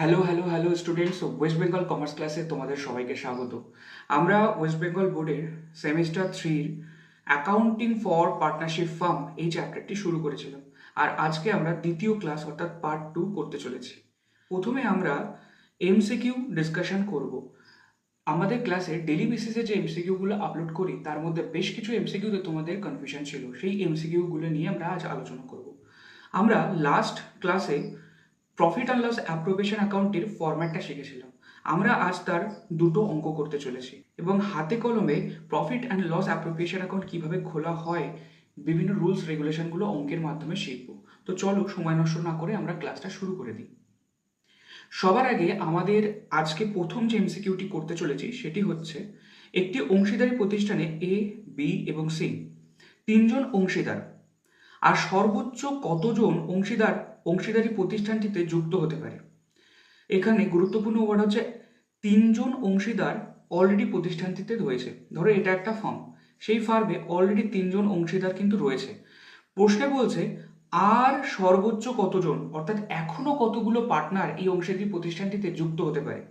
Hello hello hello students West Bengal commerce ক্লাসে তোমাদের সবাইকে স্বাগত। আমরা ওয়েস্ট বেঙ্গল বোর্ডের সেমিস্টার থ্রির অ্যাকাউন্টিং ফর পার্টনারশিপ ফার্ম এই চ্যাপ্টারটি শুরু করেছিলাম। আর আজকে আমরা দ্বিতীয় ক্লাস অর্থাৎ পার্ট টু করতে চলেছি। প্রথমে আমরা এমসিকিউ ডিসকাশন করব। আমাদের ক্লাসে ডেলি বেসিসে যে এমসিকিউগুলো আপলোড করি, তার মধ্যে বেশ কিছু এমসিকিউতে তোমাদের কনফিউশন ছিল। সেই এমসিকিউগুলো নিয়ে আমরা আজ আলোচনা করব। আমরা লাস্ট ক্লাসে প্রফিট অ্যান্ড লস অ্যাপ্রোভেশন অ্যাকাউন্টের ফরম্যাটটা শিখেছিলাম। আমরা আজ তার দুটো অঙ্ক করতে চলেছি এবং হাতে কলমে profit and loss appropriation account কীভাবে খোলা হয়, বিভিন্ন রুলস রেগুলেশনগুলো অঙ্কের মাধ্যমে শিখব। তো চলো সময় নষ্ট না করে আমরা ক্লাসটা শুরু করে দিই। সবার আগে আমাদের আজকে প্রথম যে এমসিকিউটি করতে চলেছি, সেটি হচ্ছে একটি অংশীদারি প্রতিষ্ঠানে এ বি এবং সি তিনজন অংশীদার। আর সর্বোচ্চ কতজন অংশীদার অংশীদারি প্রতিষ্ঠানটিতে যুক্ত হতে পারে। এখানে গুরুত্বপূর্ণ ওয়ার্ড হচ্ছে তিনজন অংশীদার অলরেডি প্রতিষ্ঠানটিতে রয়েছে। ধরো এটা একটা ফার্ম সেই ফার্মে অলরেডি তিনজন অংশীদার কিন্তু রয়েছে। প্রশ্নে বলছে, আর সর্বোচ্চ কতজন, অর্থাৎ এখনও কতগুলো পার্টনার এই অংশীদারি প্রতিষ্ঠানটিতে যুক্ত হতে পারে?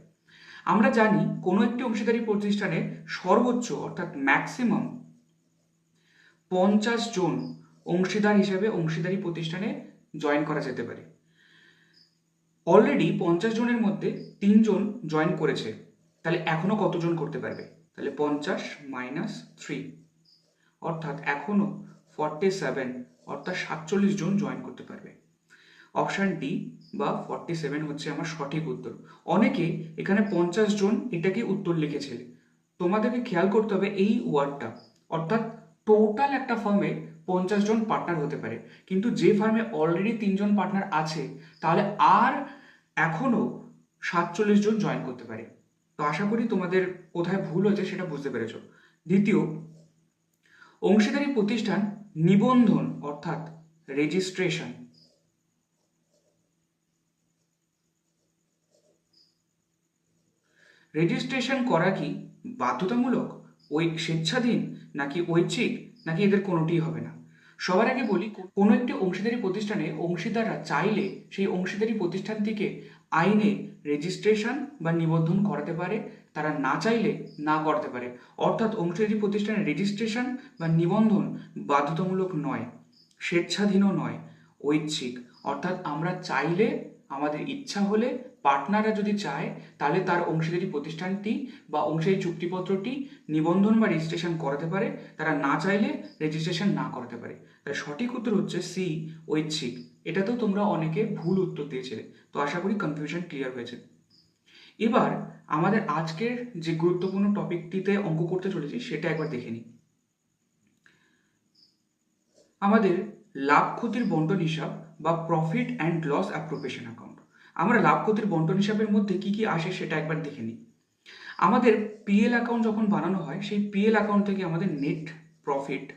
আমরা জানি কোনো একটি অংশীদারি প্রতিষ্ঠানে সর্বোচ্চ, অর্থাৎ ম্যাক্সিমাম পঞ্চাশ জন অংশীদার হিসেবে অংশীদারি প্রতিষ্ঠানে জয়েন করা যেতে পারে। অলরেডি পঞ্চাশ জনের মধ্যে তিনজন জয়েন করেছে। তাহলে এখনও কতজন করতে পারবে? তাহলে পঞ্চাশ মাইনাস থ্রি অর্থাৎ এখনও ফর্টি সেভেন অর্থাৎ সাতচল্লিশ জন জয়েন করতে পারবে। অপশান ডি বা ফর্টি সেভেন হচ্ছে আমার সঠিক উত্তর। অনেকে এখানে পঞ্চাশ জন এটাকে উত্তর লিখেছে। তোমাদেরকে খেয়াল করতে হবে এই ওয়ার্ডটা অর্থাৎ টোটাল একটা ফার্মে পঞ্চাশ জন পার্টনার হতে পারে। কিন্তু যে ফার্মে অলরেডি তিনজন পার্টনার আছে, তাহলে আর এখনও সাতচল্লিশ জন জয়েন করতে পারে। তো আশা করি তোমাদের কোথায় ভুল হয়েছে সেটা বুঝতে পেরেছ। দ্বিতীয়, অংশীদারি প্রতিষ্ঠান নিবন্ধন অর্থাৎ রেজিস্ট্রেশন রেজিস্ট্রেশন করা কি বাধ্যতামূলক, ওই স্বেচ্ছাধীন, নাকি ঐচ্ছিক, নাকি এদের কোনোটিই হবে না? সবার আগে বলি, কোনো একটি অংশীদারি প্রতিষ্ঠানে অংশীদাররা চাইলে সেই অংশীদারি প্রতিষ্ঠানটিকে আইনে রেজিস্ট্রেশন বা নিবন্ধন করাতে পারে, তারা না চাইলে না করতে পারে। অর্থাৎ অংশীদারি প্রতিষ্ঠানের রেজিস্ট্রেশন বা নিবন্ধন বাধ্যতামূলক নয়, স্বেচ্ছাধীনও নয়, ঐচ্ছিক। অর্থাৎ আমরা চাইলে আমাদের ইচ্ছা হলে পার্টনাররা যদি চায়, তাহলে তার অংশীদারি প্রতিষ্ঠানটি বা অংশীদারি চুক্তিপত্রটি নিবন্ধন বা রেজিস্ট্রেশন করাতে পারে। তারা না চাইলে রেজিস্ট্রেশন না করাতে পারে। তার সঠিক উত্তর হচ্ছে সি ঐচ্ছিক। এটাতেও তোমরা অনেকে ভুল উত্তর দিয়েছিলে। তো আশা করি কনফিউশন ক্লিয়ার হয়েছে। এবার আমাদের আজকের যে গুরুত্বপূর্ণ টপিকটিতে অঙ্ক করতে চলেছি, সেটা একবার দেখে নিই। আমাদের লাভ ক্ষতির বন্টন হিসাব বা profit and loss appropriation account আমরা লাভ ক্ষতির বন্টন হিসাবের মধ্যে কি কি আসে সেটা একবার দেখে নিই। আমাদের পিএল অ্যাকাউন্ট যখন বানানো হয়, সেই পিএল অ্যাকাউন্ট থেকে আমাদের নেট প্রফিটটা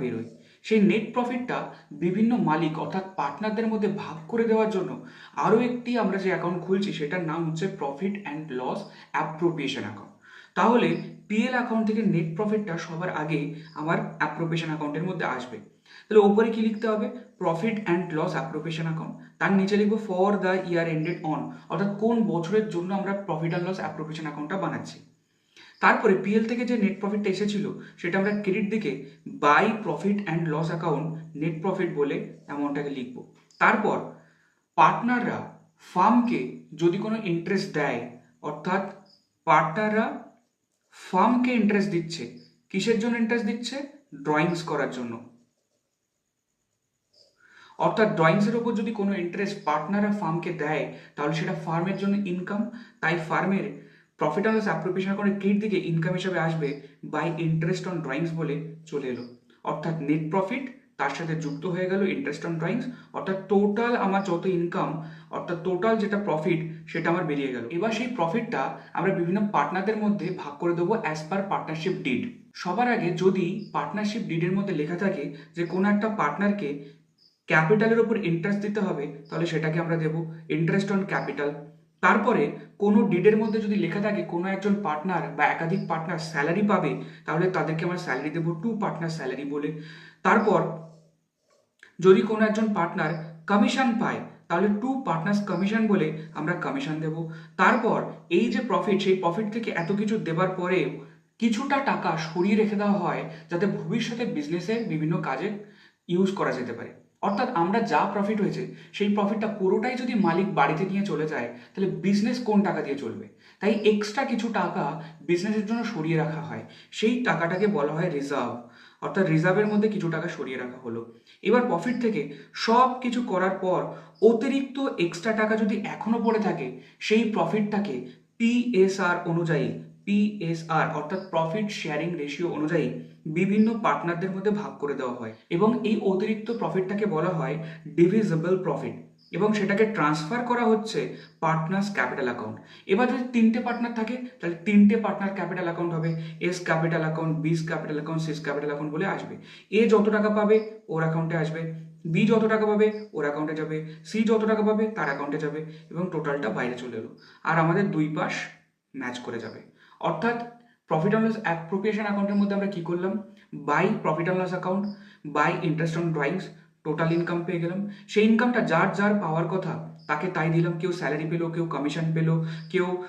বেরোয় সেই নেট প্রফিটটা বিভিন্ন মালিক অর্থাৎ পার্টনারদের মধ্যে ভাগ করে দেওয়ার জন্য আরও একটি আমরা যে অ্যাকাউন্ট খুলছি, সেটার নাম হচ্ছে profit and loss appropriation account তাহলে পিএল অ্যাকাউন্ট থেকে নেট প্রফিটটা সবার আগে আমার অ্যাপ্রোপ্রিয়েশন অ্যাকাউন্টের মধ্যে আসবে। তাহলে ওপরে কি লিখতে হবে? Profit and loss appropriation account তার নিচে লিখব for the year ended on অর্থাৎ কোন বছরের জন্য আমরা প্রফিট অ্যান্ড লস অ্যাপ্রোপ্রিয়েশন অ্যাকাউন্টটা বানাচ্ছি। তারপরে পিএল থেকে যে নেট প্রফিটটা এসেছিল, সেটা আমরা ক্রেডিট দিকে by profit and loss account net profit বলে অ্যামাউন্টটাকে লিখব। তারপর পার্টনাররা ফার্মকে যদি কোনো ইন্টারেস্ট দেয়, অর্থাৎ পার্টনাররা ফার্মকে ইন্টারেস্ট দিচ্ছে। কিসের জন্য ইন্টারেস্ট দিচ্ছে? ড্রয়িংস করার জন্য। অর্থাৎ ড্রয়িংসের ওপর যদি কোনো ইন্টারেস্ট পার্টনাররা ফার্মকে দেয়, তাহলে সেটা ফার্মের জন্য ইনকাম তাই ফার্মের প্রফিট অন অ্যাপ্রোপ্রিয়েশন করে ক্রিট দিকে ইনকাম হিসেবে আসবে বাই ইন্টারেস্ট অন ড্রয়িংস বলে চলে এলো। অর্থাৎ নেট প্রফিট তার সাথে যুক্ত হয়ে গেল ইন্টারেস্ট অন ড্রয়িংস অর্থাৎ টোটাল আমার যত ইনকাম অর্থাৎ টোটাল যেটা প্রফিট সেটা আমার বেরিয়ে গেল। এবার সেই প্রফিটটা আমরা বিভিন্ন পার্টনারদের মধ্যে ভাগ করে দেবো অ্যাজ পার পার্টনারশিপ ডিড সবার আগে যদি পার্টনারশিপ ডিডের মধ্যে লেখা থাকে যে কোনো একটা পার্টনারকে ক্যাপিটালের উপর ইন্টারেস্ট দিতে হবে, তাহলে সেটাকে আমরা দেবো ইন্টারেস্ট অন ক্যাপিটাল তারপরে কোনো ডিডের মধ্যে যদি লেখা থাকে কোনো একজন পার্টনার বা একাধিক পার্টনার স্যালারি পাবে, তাহলে তাদেরকে আমরা স্যালারি দেবো টু পার্টনার স্যালারি বলে। তারপর যদি কোনো একজন পার্টনার কমিশন পায়, তাহলে টু পার্টনার্স কমিশন বলে আমরা কমিশন দেব। তারপর এই যে প্রফিট সেই প্রফিট থেকে এত কিছু দেবার পরে কিছুটা টাকা সরিয়ে রেখে দেওয়া হয় যাতে ভবিষ্যতে বিজনেসের বিভিন্ন কাজে ইউজ করা যেতে পারে। অর্থাৎ আমরা যা প্রফিট হয়েছে, সেই প্রফিটটা পুরোটাই যদি মালিক বাড়িতে নিয়ে চলে যায়, তাহলে বিজনেস কোন টাকা দিয়ে চলবে? তাই এক্সট্রা কিছু টাকা বিজনেসের জন্য সরিয়ে রাখা হয়। সেই টাকাটাকে বলা হয় রিজার্ভ অর্থাৎ রিজার্ভের মধ্যে কিছু টাকা সরিয়ে রাখা হলো। এবার প্রফিট থেকে সব কিছু করার পর অতিরিক্ত এক্সট্রা টাকা যদি এখনও পড়ে থাকে, সেই প্রফিটটাকে পিএসআর অনুযায়ী পিএসআর অর্থাৎ প্রফিট শেয়ারিং রেশিও অনুযায়ী বিভিন্ন পার্টনারদের মধ্যে ভাগ করে দেওয়া হয়। এবং এই অতিরিক্ত প্রফিটটাকে বলা হয় ডিভিজিবল প্রফিট এবং সেটাকে ট্রান্সফার করা হচ্ছে পার্টনার্স ক্যাপিটাল অ্যাকাউন্ট এবার যদি তিনটে পার্টনার থাকে, তাহলে তিনটে পার্টনার ক্যাপিটাল অ্যাকাউন্ট হবে। A's capital account B's capital account C's capital account বলে আসবে। এ যত টাকা পাবে, ওর অ্যাকাউন্টে আসবে। বি যত টাকা পাবে, ওর অ্যাকাউন্টে যাবে। সি যত টাকা পাবে, তার অ্যাকাউন্টে যাবে। এবং টোটালটা বাইরে চলে এলো। আর আমাদের দুই পাশ ম্যাচ করে যাবে। অর্থাৎ প্রফিট অ্যান্ড লস অ্যাপ্রোপ্রিয়েশন অ্যাকাউন্টের মধ্যে আমরা কি করলাম? By profit and loss account by interest on drawings total income পেয়ে গেলাম। সেই ইনকামটা যার যার পাওয়ার কথা, তাকে তাই দিলাম। কেউ স্যালারি পেল, কেউ কমিশন পেল, কেউ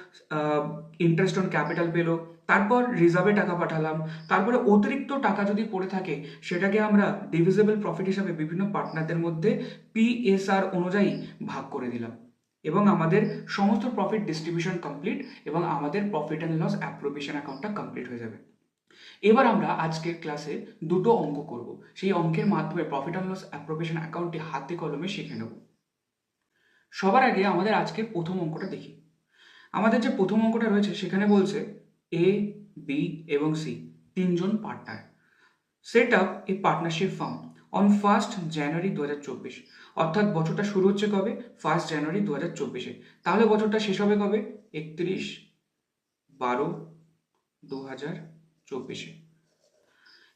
ইন্টারেস্ট অন ক্যাপিটাল পেল। তারপর রিজার্ভে টাকা পাঠালাম। তারপরে অতিরিক্ত টাকা যদি পড়ে থাকে, সেটাকে আমরা ডিভিজিবল প্রফিট হিসাবে বিভিন্ন পার্টনারদের মধ্যে পিএসআর অনুযায়ী ভাগ করে দিলাম। এবং আমাদের সমস্ত প্রফিট ডিস্ট্রিবিউশন কমপ্লিট এবং আমাদের প্রফিট অ্যান্ড লস অ্যাপ্রোপ্রিয়েশন অ্যাকাউন্টটা কমপ্লিট হয়ে যাবে। এবার আমরা আজকের ক্লাসে দুটো অঙ্ক করব। সেই অঙ্কের মাধ্যমে প্রফিট অ্যান্ড লস অ্যাপ্রোপ্রিয়েশন অ্যাকাউন্টটি হাতে কলমে শিখে নেব। সবার আগে আমাদের আজকের প্রথম অঙ্কটা দেখি। আমাদের যে প্রথম অঙ্কটা রয়েছে, সেখানে বলছে এ বি এবং সি তিনজন partner set up a partnership firm on first January দু হাজার চব্বিশ। অর্থাৎ বছরটা শুরু হচ্ছে কবে? ফার্স্ট জানুয়ারি দু হাজার চব্বিশে। তাহলে বছরটা শেষ হবে কবে? একত্রিশ বারো দু হাজার চব্বিশে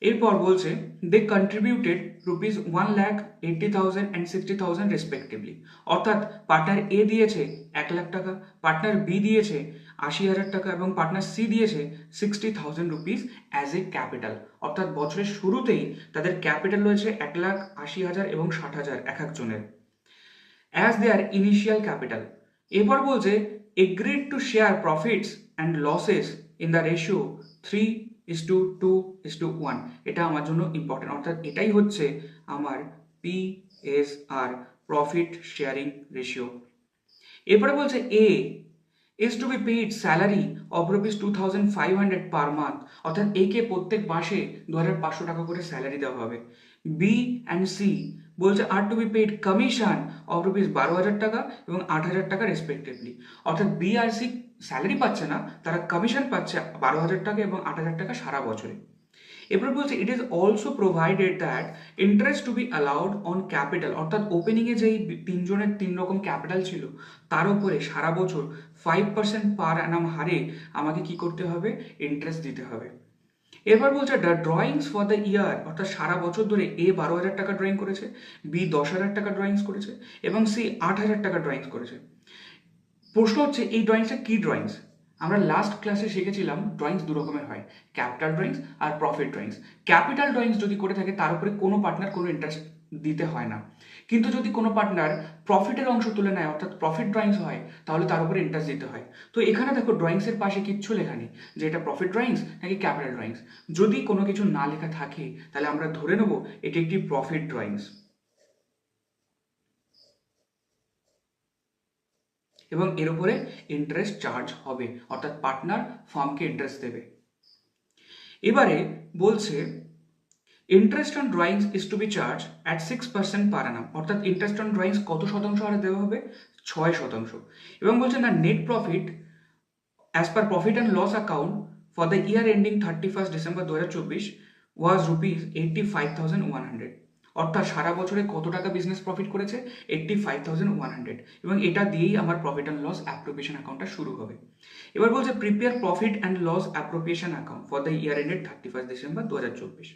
এরপর বলছে they contributed rupees one lakh eighty thousand and sixty thousand respectively অর্থাৎ পার্টনার এ দিয়েছে এক লাখ টাকা পার্টনার বি দিয়েছে আশি হাজার টাকা এবং পার্টনার সি দিয়েছে sixty thousand rupees as a capital অর্থাৎ বছরের শুরুতেই তাদের ক্যাপিটাল রয়েছে এক লাখ আশি হাজার এবং ষাট হাজার এক একজনের। অ্যাজ দেয়ার ইনিশিয়াল ক্যাপিটাল এরপর বলছে agreed to share profits and losses in the ratio three is to two is to one এটা আমার জন্য ইম্পর্টেন্ট অর্থাৎ এটাই হচ্ছে আমার P S R profit sharing ratio এরপরে বলছে A is to be paid salary of rupees two thousand five hundred per month অর্থাৎ একে প্রত্যেক মাসে দু হাজার পাঁচশো টাকা করে স্যালারি দেওয়া হবে। বি অ্যান্ড সি বলছে are to be paid commission of rupees বারো হাজার টাকা এবং আট হাজার টাকা রেসপেক্টিভলি অর্থাৎ বি আর সি স্যালারি পাচ্ছে না, তারা কমিশন পাচ্ছে বারো হাজার টাকা এবং আট হাজার টাকা সারা বছরে। এরপর বলছে it is also provided that interest to be allowed on capital অর্থাৎ ওপেনিংয়ে যেই তিনজনের তিন রকম ক্যাপিটাল ছিল, তার উপরে সারা বছর ফাইভ পার্সেন্ট পার অ্যানাম হারে আমাকে কি করতে হবে? ইন্টারেস্ট দিতে হবে। এবার বলছে the drawings for the year অর্থাৎ সারা বছর ধরে এ বারো হাজার টাকা ড্রয়িং করেছে, বি দশ হাজার টাকা ড্রয়িংস করেছে এবং সি আট হাজার টাকা ড্রয়িংস করেছে। প্রশ্ন হচ্ছে, এই ড্রয়িংসটা কী ড্রয়িংস আমরা লাস্ট ক্লাসে শিখেছিলাম ড্রয়িংস দু রকমের হয়। ক্যাপিটাল ড্রয়িংস আর প্রফিট ড্রয়িংস ক্যাপিটাল ড্রয়িংস যদি করে থাকে, তার উপরে কোনো পার্টনার কোনো ইন্টারেস্ট দিতে হয় না। কিন্তু যদি কোনো পার্টনার প্রফিটের অংশ তুলে নেয়, অর্থাৎ প্রফিট ড্রয়িংস হয়, তাহলে তার উপরে ইন্টারেস্ট দিতে হয়। তো এখানে দেখো ড্রয়িংসের পাশে কিচ্ছু লেখা নেই, যে এটা প্রফিট ড্রয়িংস নাকি ক্যাপিটাল ড্রয়িংস যদি কোনো কিছু না লেখা থাকে, তাহলে আমরা ধরে নেব, এটি একটি প্রফিট ড্রয়িংস এবং এর উপরে ইন্টারেস্ট চার্জ হবে, অর্থাৎ পার্টনার ফার্মকে ইন্টারেস্ট দেবে। এবারে বলছে interest on drawings is to be charge at six percent per annum অর্থাৎ ইন্টারেস্ট অন ড্রয়িংস কত শতাংশ হারে দেওয়া হবে? ছয় শতাংশ। এবং বলছে, না net profit as per profit and loss account for the year ending thirty first December দু হাজার চব্বিশ was rupees eighty five thousand one hundred অর্থাৎ সারা বছরে কত টাকা বিজনেস প্রফিট করেছে? Eighty five thousand one hundred এবং এটা দিয়েই আমার প্রফিট অ্যান্ড লস অ্যাপ্রোপ্রিয়েশন অ্যাকাউন্টটা শুরু হবে। এবার বলছে prepare profit and loss appropriation account for the year ended thirty first December দু হাজার চব্বিশ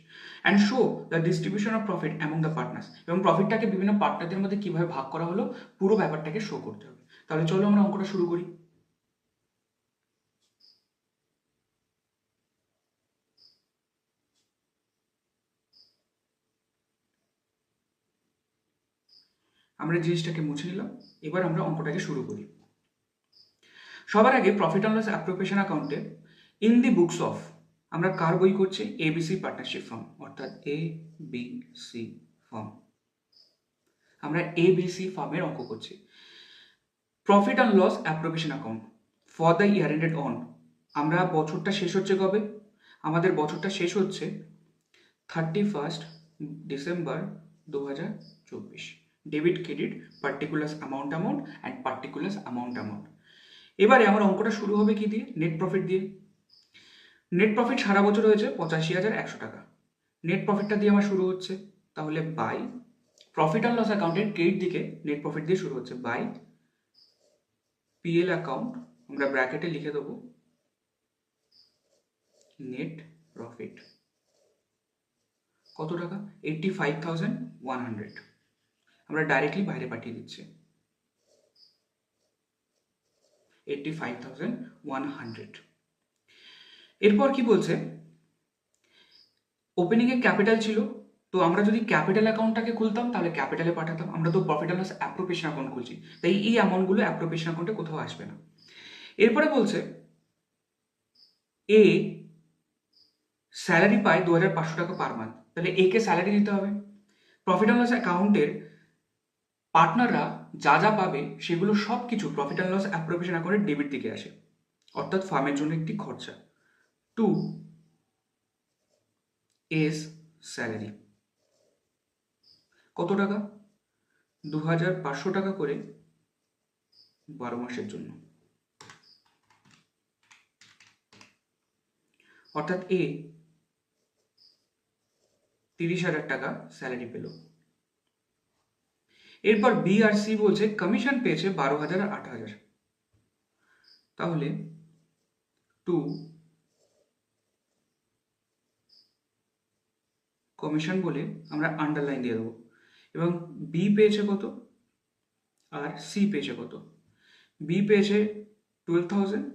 and show the distribution of profit among the partners এবং প্রফিটটাকে বিভিন্ন পার্টনারদের মধ্যে কীভাবে ভাগ করা হলো, পুরো ব্যাপারটাকে শো করতে হবে। তাহলে চলো আমরা অঙ্কটা শুরু করি। আমরা জিনিসটাকে মুছে নিলাম, এবার আমরা অঙ্কটাকে শুরু করি। সবার আগে প্রফিট অ্যান্ড লস অ্যাপ্রোপ্রিয়েশন অ্যাকাউন্টে ইন দি বুকস অফ আমরা কার বই করছি? এবিসি পার্টনারশিপ ফার্ম অর্থাৎ এ বি সি ফার্ম আমরা এবিসি ফার্মের অঙ্ক করছি। Profit and loss appropriation account for the year ended on আমরা বছরটা শেষ হচ্ছে কবে? আমাদের বছরটা শেষ হচ্ছে থার্টি ফার্স্ট ডিসেম্বর দু হাজার চব্বিশ। Debit credit particular amount amount and particular amount amount এবারে আমার অঙ্কটা শুরু হবে কি দিয়ে? নেট প্রফিট দিয়ে। নেট প্রফিট সারা বছর হয়েছে পঁচাশি হাজার একশো টাকা। নেট প্রফিটটা দিয়ে আমার শুরু হচ্ছে, তাহলে বাই প্রফিট অ্যান্ড লস অ্যাকাউন্টের ক্রেডিট দিকে নেট প্রফিট দিয়ে শুরু হচ্ছে। বাই পিএল অ্যাকাউন্ট আমরা ব্র্যাকেটে লিখে দেবো নেট প্রফিট কত টাকা? Eighty five thousand one hundred আমরা ডাইরেক্টলি বাইরে পাঠিয়ে দিচ্ছি। Eighty five thousand one hundred এরপর কি বলছে? ওপেনিংয়ে ক্যাপিটাল ছিল, তো আমরা যদি ক্যাপিটাল অ্যাকাউন্টটাকে খুলতাম, তাহলে ক্যাপিটালে পাঠাতাম। আমরা তো profit and loss appropriation account খুলছি। তাই এই অ্যামাউন্টগুলো অ্যাপ্রোপ্রিয়েশন অ্যাকাউন্টে কোথাও আসবে না। এরপরে বলছে, এ স্যালারি পায় দু হাজার পাঁচশো টাকা পার মান্থ তাহলে একে স্যালারি দিতে হবে? প্রফিট অ্যান্ড লস অ্যাকাউন্টের পার্টনাররা যা যা পাবে, সেগুলো সব কিছু প্রফিট অ্যান্ড লস অ্যাপ্রোপ্রিয়েশন অ্যাকাউন্টের ডেবিট দিকে আসে। অর্থাৎ ফার্মের জন্য একটি খরচা। টু এস স্যালারি কত টাকা? দু হাজার পাঁচশো টাকা করে বারো মাসের জন্য। অর্থাৎ এ তিরিশ হাজার টাকা স্যালারি পেল। এরপর বি আর সি বলছে কমিশন পেয়েছে বারো হাজার আর আট হাজার। তাহলে টু কমিশন বলে আমরা আন্ডারলাইন দিয়ে দেবো। এবং বি পেয়েছে কত? আর সি পেয়েছে কত? বি পেয়েছে টুয়েলভ থাউজেন্ড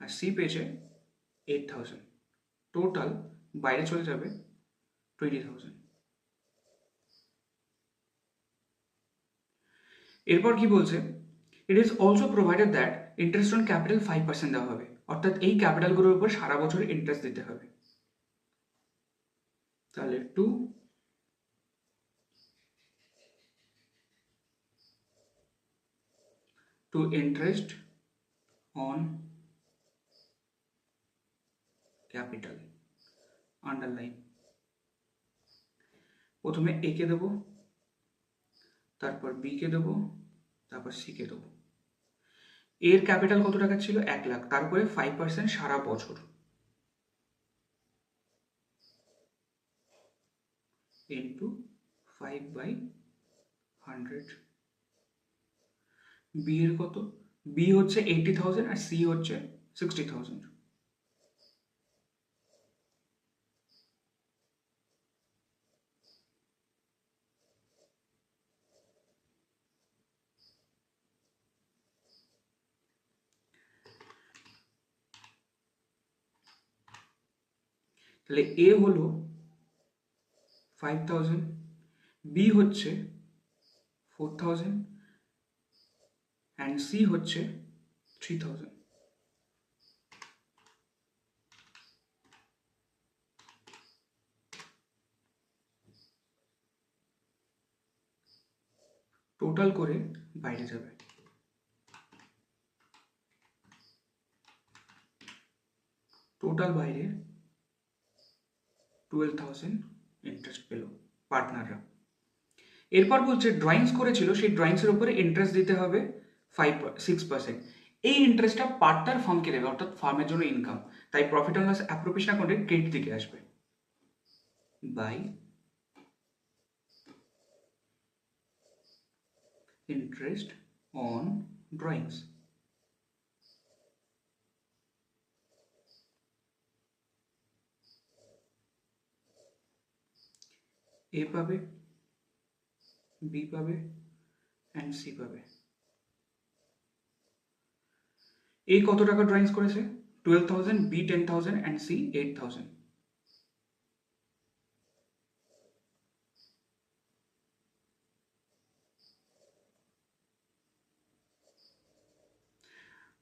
আর সি পেয়েছে এইট থাউজেন্ড টোটাল বাইরে চলে যাবে টোয়েন্টি থাউজেন্ড এরপর কি বলছে? It is also provided that interest on capital five percent দেওয়া হবে। অর্থাৎ এই ক্যাপিটালগুলোর উপর সারা বছর ইন্টারেস্ট দিতে হবে। তাহলে to to interest on capital underline প্রথমে এ কে দেবো। তারপর বি কে দেবো, তারপর সি কে দেবো। এর ক্যাপিটাল কত টাকা ছিল? এক লাখ। তারপরে ফাইভ পার্সেন্ট সারা বছর। Into five by hundred B এর কত? বি হচ্ছে এইটি থাউজেন্ড আর সি হচ্ছে সিক্সটি থাউজেন্ড তাহলে এ হলো ফাইভ থাউজেন্ড বি হচ্ছে ফোর থাউজেন্ড অ্যান্ড সি হচ্ছে থ্রি থাউজেন্ড টোটাল করে বাইরে যাবে। টোটাল বাইরে টুয়েলভ থাউজেন্ড ইন্টারেস্ট পেল পার্টনাররা এরপর বলছে ড্রয়িংস করেছিল, সেই ড্রয়িংসের উপরে ইন্টারেস্ট দিতে হবে ফাইভ সিক্স পার্সেন্ট এই ইন্টারেস্টটা পার্টনার ফার্মকে দেবে, অর্থাৎ ফার্মের জন্য ইনকাম তাই প্রফিট অ্যান্ড লস অ্যাপ্রোপ্রিয়েশন অ্যাকাউন্টের ক্রেডিট দিকে আসবে। By interest on drawings A পাবে বি পাবে অ্যান্ড সি পাবে। এ কত টাকা ড্রয়িংস করেছে? Twelve thousand B ten thousand and C eight thousand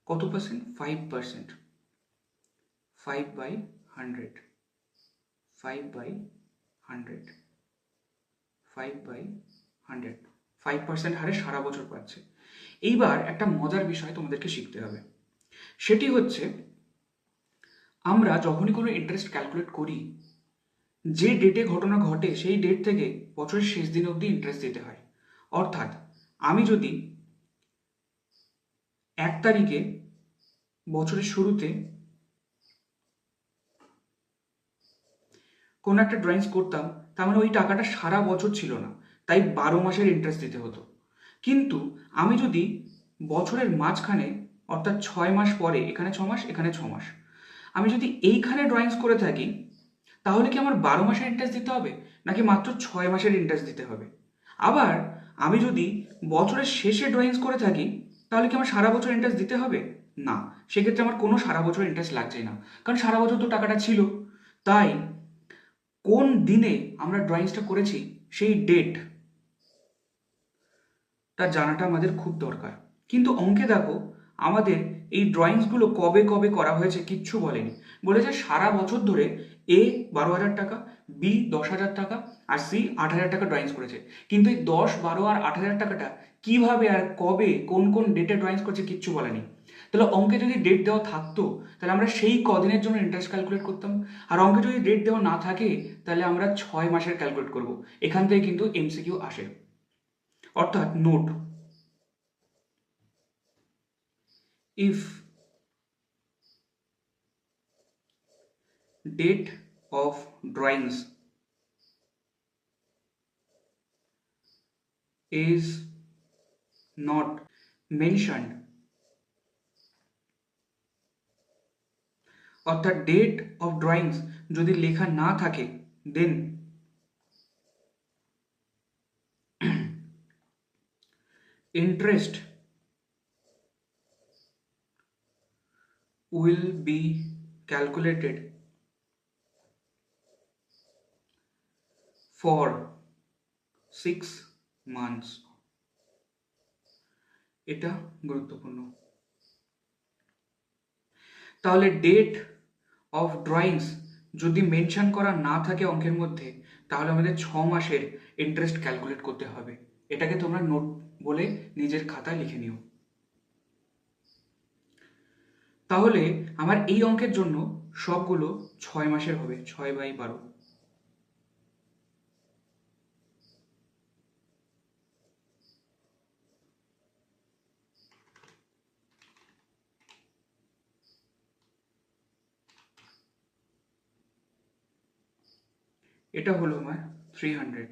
কত percent five percent five by hundred five by hundred five by hundred five percent হারে সারা বছর পাচ্ছে। এইবার একটা মজার বিষয় তোমাদেরকে শিখতে হবে। সেটি হচ্ছে, আমরা যখনই কোনো ইন্টারেস্ট ক্যালকুলেট করি, যে ডেটে ঘটনা ঘটে, সেই ডেট থেকে বছরের শেষ দিন অবধি ইন্টারেস্ট দিতে হয়। অর্থাৎ, আমি যদি এক তারিখে বছরের শুরুতে কোনো একটা ড্রয়িংস করতাম তার মানে ওই টাকাটা সারা বছর ছিল না, তাই বারো মাসের ইন্টারেস্ট দিতে হতো। কিন্তু আমি যদি বছরের মাঝখানে, অর্থাৎ ছয় মাস পরে, এখানে ছ মাস, এখানে ছ মাস, আমি যদি এইখানে ড্রয়িংস করে থাকি, তাহলে কি আমার বারো মাসের ইন্টারেস্ট দিতে হবে? নাকি মাত্র ছয় মাসের ইন্টারেস্ট দিতে হবে? আবার আমি যদি বছরের শেষে ড্রয়িংস করে থাকি, তাহলে কি আমার সারা বছর ইন্টারেস্ট দিতে হবে? না, সেক্ষেত্রে আমার কোনো সারা বছর ইন্টারেস্ট লাগছেই না, কারণ সারা বছর তো টাকাটা ছিল। তাই কোন দিনে আমরা ড্রয়িংসটা করেছি? সেই ডেট তা জানাটা আমাদের খুব দরকার। কিন্তু অঙ্কে দেখো, আমাদের এই ড্রয়িংসগুলো কবে কবে করা হয়েছে কিচ্ছু বলেনি। বলেছে সারা বছর ধরে এ বারো হাজার টাকা বি দশ হাজার টাকা, আর সি আট হাজার টাকা ড্রয়িংস করেছে। কিন্তু এই দশ, বারো আর আট হাজার টাকাটা কীভাবে আর কবে, কোন কোন ডেটে ড্রয়িংস করেছে কিচ্ছু বলেনি। তাহলে অঙ্কে যদি ডেট দেওয়া থাকতো, তাহলে আমরা সেই কদিনের জন্য ইন্টারেস্ট ক্যালকুলেট করতাম। আর অঙ্কে যদি ডেট দেওয়া না থাকে, তাহলে আমরা ছয় মাসের ক্যালকুলেট করব। এখান থেকে কিন্তু এমসিকিউ আসে। অর্থাৎ note if date of drawings is not mentioned অর্থাৎ ডেট অফ ড্রয়িংস যদি লেখা না থাকে then interest will be calculated for six months. এটা গুরুত্বপূর্ণ। তাহলে ডেট অফ ড্রয়িংস যদি মেনশন করা না থাকে অঙ্কের মধ্যে, তাহলে আমাদের ছ মাসের ইন্টারেস্ট ক্যালকুলেট করতে হবে। এটাকে তোমরা নোট বলে নিজের খাতায় লিখে নিও। তাহলে আমার এই অঙ্কের জন্য সবগুলো ছয় মাসের হবে, ছয় বাই বারো। এটা হলো আমার থ্রি হান্ড্রেড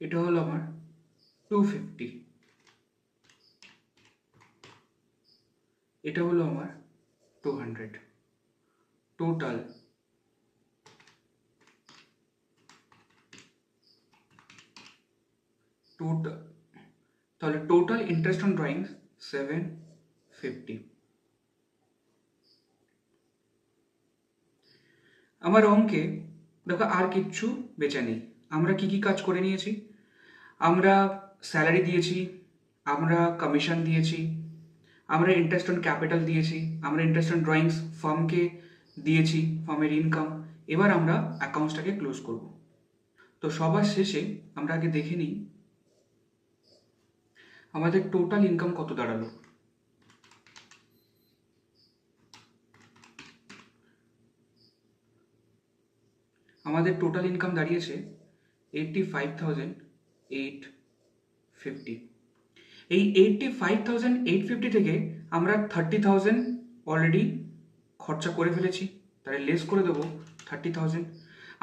এটা হলো আমার টু ফিফটি এটা হলো আমার টু হান্ড্রেড টোটাল টোটাল তাহলে total interest on drawings seven fifty আমার অঙ্কে দেখো আর কিচ্ছু বেচা নেই। আমরা কি কি কাজ করে নিয়েছি? আমরা স্যালারি দিয়েছি, আমরা কমিশন দিয়েছি, আমরা ইন্টারেস্ট অন ক্যাপিটাল দিয়েছি, আমরা ইন্টারেস্ট অন ড্রয়িংস ফার্মকে দিয়েছি ফার্মের ইনকাম এবার আমরা অ্যাকাউন্টসটাকে ক্লোজ করব। তো সবার শেষে আমরা আগে দেখে নিই, আমাদের টোটাল ইনকাম কত দাঁড়াল? আমাদের টোটাল ইনকাম দাঁড়িয়েছে eighty five thousand eight fifty এই eighty five thousand eight fifty থেকে আমরা থার্টি থাউজেন্ড অলরেডি খরচা করে ফেলেছি। তাই লেস করে দেবো থার্টি থাউজেন্ড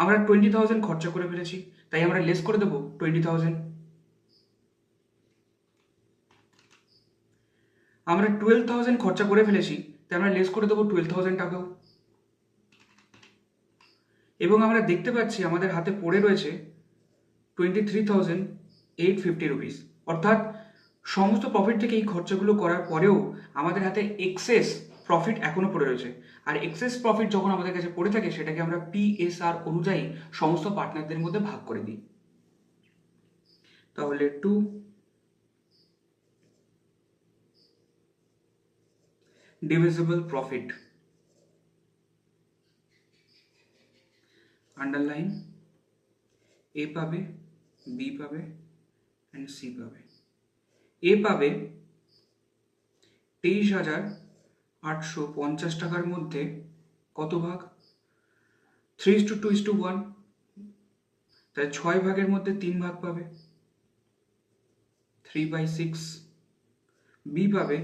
আমরা টোয়েন্টি থাউজেন্ড খরচা করে ফেলেছি, তাই আমরা লেস করে দেবো টোয়েন্টি থাউজেন্ড আমরা টুয়েলভ থাউজেন্ড খরচা করে ফেলেছি, তাই আমরা লেস করে দেবো টুয়েলভ থাউজেন্ড টাকাও। এবং আমরা দেখতে পাচ্ছি আমাদের হাতে পড়ে রয়েছে twenty three thousand eight fifty rupees অর্থাৎ সমস্ত প্রফিট থেকে এই খরচাগুলো করার পরেও আমাদের হাতে এক্সেস প্রফিট এখনও পড়ে রয়েছে। আর এক্সেস প্রফিট যখন আমাদের কাছে পড়ে থাকে, সেটাকে আমরা পিএসআর অনুযায়ী সমস্ত পার্টনারদের মধ্যে ভাগ করে দিই। তাহলে to divisible profit underline A পাবে বি পাবে অ্যান্ড সি পাবে। এ পাবে তেইশ হাজার আটশো পঞ্চাশ টাকার মধ্যে কত ভাগ? Three is to two is to one তাহলে ছয় ভাগের মধ্যে তিন ভাগ পাবে। থ্রি বাই সিক্স বি পাবে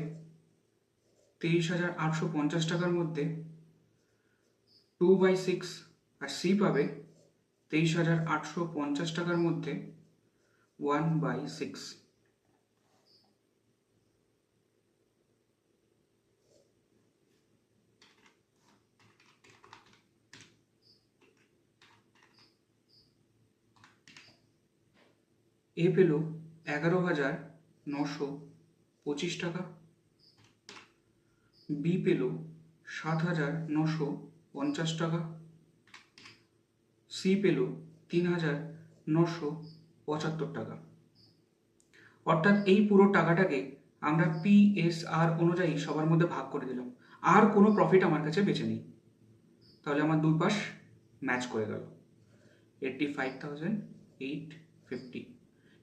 তেইশ হাজার আটশো পঞ্চাশ টাকার মধ্যে। টু বাই সিক্স আর সি পাবে তেইশ হাজার আটশো পঞ্চাশ টাকার মধ্যে ওয়ান বাই সিক্স এ পেল এগারো হাজার নশো পঁচিশ টাকা। বি পেল সাত হাজার নশো পঞ্চাশ টাকা। সি পেল তিন হাজার নশো পঁচাত্তর টাকা। অর্থাৎ এই পুরো টাকাটাকে আমরা পি এস আর অনুযায়ী সবার মধ্যে ভাগ করে দিলাম। আর কোনো প্রফিট আমার কাছে বেঁচে নেই। তাহলে আমার দুই পাশ ম্যাচ করে গেল। Eighty five thousand eight fifty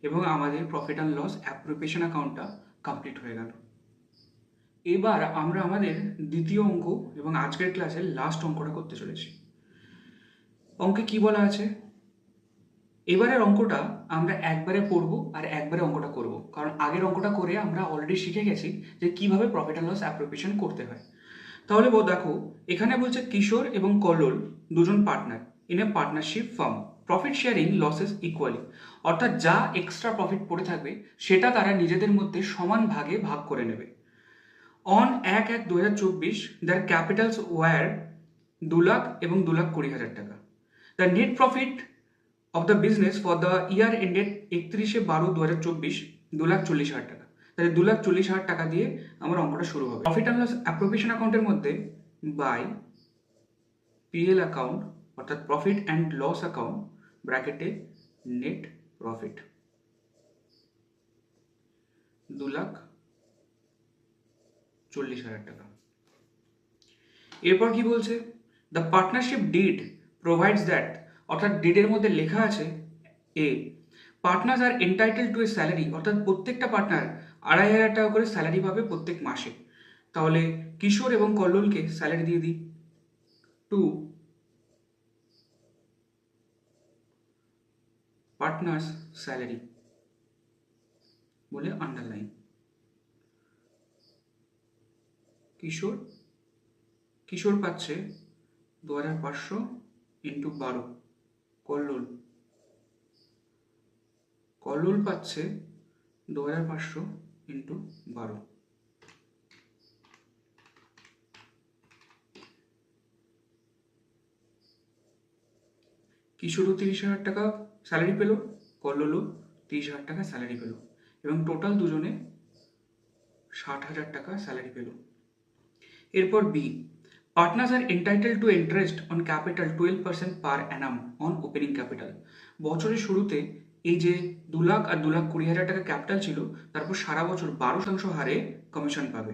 এবং আমাদের প্রফিট অ্যান্ড লস অ্যাপ্রোপ্রিয়েশন অ্যাকাউন্টটা কমপ্লিট হয়ে গেল। এবার আমরা আমাদের দ্বিতীয় অঙ্ক এবং আজকের ক্লাসের লাস্ট অঙ্কটা করতে চলেছি। অঙ্কে কি বলা আছে? এবারের অঙ্কটা আমরা একবারে পড়ব আর একবারে অঙ্কটা করব। কারণ আগের অঙ্কটা করে আমরা অলরেডি শিখে গেছি যে কীভাবে প্রফিট অ্যান্ড লস অ্যাপ্রোপ্রিয়েশন করতে হয়। তাহলে দেখো, এখানে বলছে কিশোর এবং কল্লোল দুজন partner in a partnership firm profit sharing losses equally অর্থাৎ যা এক্সট্রা প্রফিট পড়ে থাকবে, সেটা তারা নিজেদের মধ্যে সমান ভাগে ভাগ করে নেবে। অন এক এক দু হাজার চব্বিশ দ্যার ক্যাপিটালস ওয়ার দু লাখ এবং দু লাখ কুড়ি হাজার টাকা। The net profit of the business for the year ended একত্রিশে বারো দু হাজার চব্বিশ দু লাখ চল্লিশ হাজার টাকা। তাহলে দু লাখ চল্লিশ হাজার টাকা দিয়ে আমার অঙ্কটা শুরু হবে। প্রফিট অ্যান্ড লস অ্যাপ্রোপ্রিয়েশন অ্যাকাউন্টের মধ্যে বাই পিএল অ্যাকাউন্ট অর্থাৎ প্রফিট অ্যান্ড লস অ্যাকাউন্ট ব্র্যাকেটে নেট প্রফিট দু লাখ চল্লিশ হাজার টাকা। এরপর কি বলছে? The partnership deed provides that অর্থাৎ ডিডের মধ্যে লেখা আছে a partners are entitle to a salary অর্থাৎ প্রত্যেকটা পার্টনার আড়াই হাজার টাকা করে স্যালারি পাবে প্রত্যেক মাসে। তাহলে কিশোর এবং কল্লোলকে স্যালারি দিয়ে দিই। টু পার্টনার্স স্যালারি বলে আন্ডারলাইন কিশোর কিশোর পাচ্ছে দু হাজার পাঁচশো ইন্টু বারো। কল্লোল। কল্লোল পাচ্ছে দু হাজার পাঁচশো ইন্টু বারো। কিশোরও তিরিশ হাজার টাকা স্যালারি পেল, কল্লোলও তিরিশ হাজার টাকা স্যালারি পেল এবং টোটাল দুজনে ষাট হাজার টাকা স্যালারি পেল। এরপর B R entitle to interest on capital twelve percent per annum on opening capital বছরের শুরুতে এই যে দু লাখ আর দু লাখ কুড়ি হাজার টাকা ক্যাপিটাল ছিল, তারপর সারা বছর বারো শতাংশ হারে কমিশন পাবে।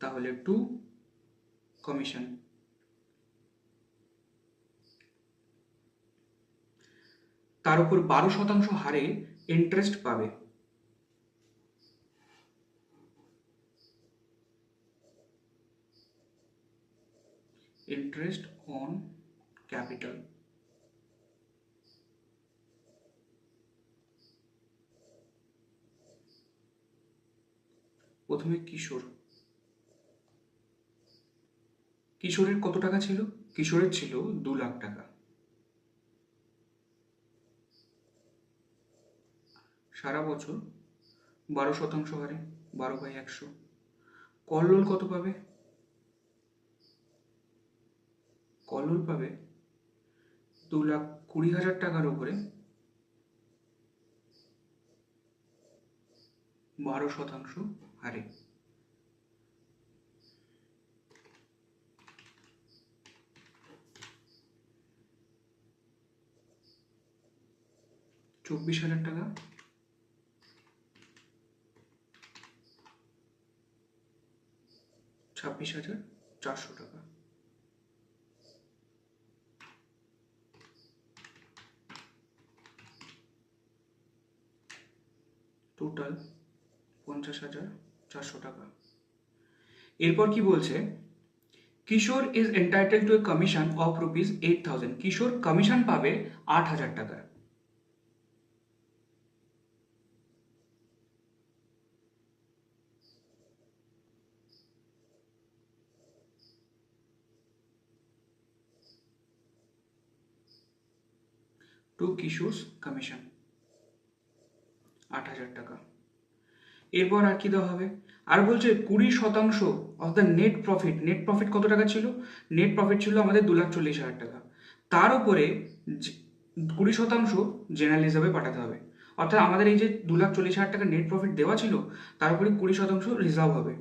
তাহলে টু কমিশন তার উপর বারো শতাংশ হারে ইন্টারেস্ট পাবে। Interest on capital. প্রথমে কিশোর। কিশোরের কত টাকা ছিল? কিশোরের ছিল দু লাখ টাকা। সারা বছর বারো শতাংশ হারে, বারো বাই একশো। কল্লোল কত পাবে? কল্লোল পাবে দু লাখ কুড়ি হাজার টাকার উপরে বারো শতাংশ হারে। চব্বিশ হাজার টাকা। ছাব্বিশ হাজার চারশো টাকা। টোটাল পঞ্চাশ হাজার চারশো টাকা। এরপর কি বলছে? Kishore is entitle to a commission of rupees eight thousand Kishore commission পাবে আট হাজার টাকা। টু কিশোর কমিশন আট হাজার টাকা। এরপর আর কি দেওয়া হবে? আর বলছে কুড়ি শতাংশ of the net profit net profit কত টাকা ছিল? নেট প্রফিট ছিল আমাদের দু লাখ চল্লিশ হাজার টাকা। তার উপরে কুড়ি শতাংশ জেনারেল হিসাবে পাঠাতে হবে। অর্থাৎ আমাদের এই যে দু লাখ চল্লিশ হাজার টাকা নেট প্রফিট দেওয়া ছিল, তার উপরে কুড়ি শতাংশ রিজার্ভ হবে।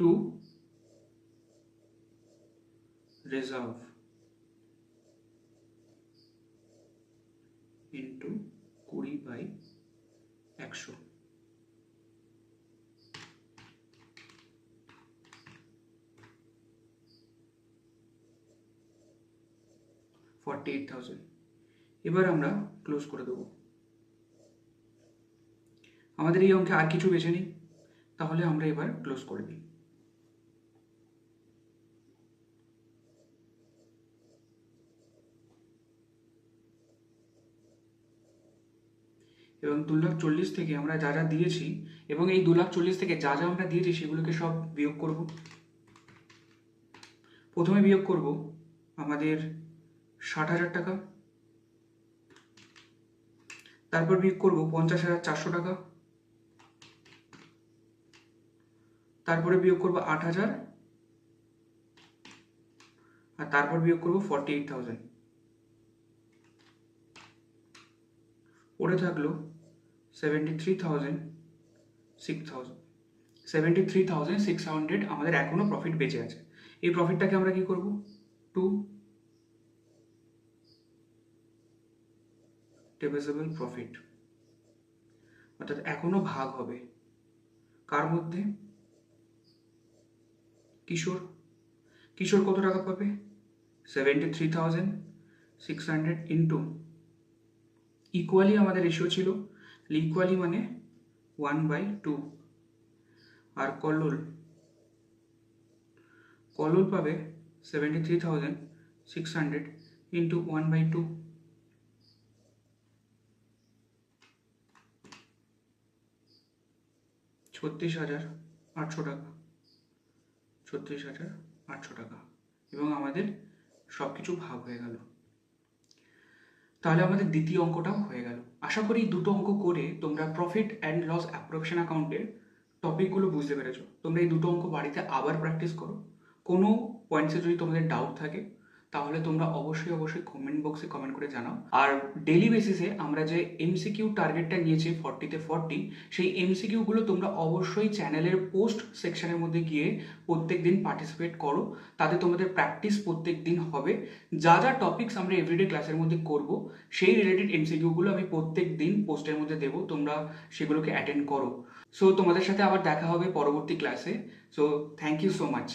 টু রিজার্ভ ইন্টু কুড়ি বাই একশো। ফর্টি এইট থাউজেন্ড এবার আমরা ক্লোজ করে দেবো। আমাদের এই অঙ্কে আর কিছু বেছে নিই, তাহলে আমরা এবার ক্লোজ করে দিই। এবং দু লাখ চল্লিশ থেকে আমরা যা যা দিয়েছি এবং এই দু লাখ চল্লিশ থেকে যা যা আমরা দিয়েছি সেগুলোকে সব বিয়োগ করব। প্রথমে বিয়োগ করব আমাদের ষাট হাজার টাকা। তারপর বিয়োগ করব পঞ্চাশ হাজার চারশো টাকা। তারপরে বিয়োগ করব আট হাজার। আর তারপর বিয়োগ করব ফর্টি এইট থাউজেন্ড পড়ে থাকল সেভেন্টি সিক্স থাউজেন্ড আমাদের এখনও প্রফিট বেঁচে আছে। এই প্রফিটটাকে আমরা কি করব? টু ডিভিজিবল প্রফিট অর্থাৎ এখনও ভাগ হবে। কার মধ্যে? কিশোর। কিশোর কত টাকা পাবে? Seventy three thousand six hundred into equally আমাদের রেশিও ছিল ইকুয়ালি মানে ওয়ান বাই টু আর কল্লোল কল্লোল পাবে seventy three thousand six hundred into one by two ছত্রিশ হাজার আটশো টাকা। ছত্রিশ হাজার আটশো টাকা। এবং আমাদের সব কিছু ভাগ হয়ে গেল। তাহলে আমাদের দ্বিতীয় অঙ্কটাও হয়ে গেল। আশা করি দুটো অঙ্ক করে তোমরা প্রফিট অ্যান্ড লস অ্যাপ্রোপশন অ্যাকাউন্টের টপিকগুলো বুঝতে পেরেছ। তোমরা এই দুটো অঙ্ক বাড়িতে আবার প্র্যাকটিস করো। কোনো পয়েন্টসে যদি তোমাদের ডাউট থাকে তাহলে তোমরা অবশ্যই অবশ্যই কমেন্ট বক্সে কমেন্ট করে জানাও। আর ডেলি বেসিসে আমরা যে এমসিকিউ টার্গেটটা নিয়েছি ফর্টিতে ফর্টি সেই এমসিকিউগুলো তোমরা অবশ্যই চ্যানেলের পোস্ট সেকশনের মধ্যে গিয়ে প্রত্যেক দিন পার্টিসিপেট করো। তাতে তোমাদের প্র্যাকটিস প্রত্যেক দিন হবে। যা যা টপিকস আমরা এভরিডে ক্লাসের মধ্যে করব, সেই রিলেটেড এমসিকিউগুলো আমি প্রত্যেক দিন পোস্টের মধ্যে দেবো। তোমরা সেগুলোকে অ্যাটেন্ড করো। সো তোমাদের সাথে আবার দেখা হবে পরবর্তী ক্লাসে so thank you so much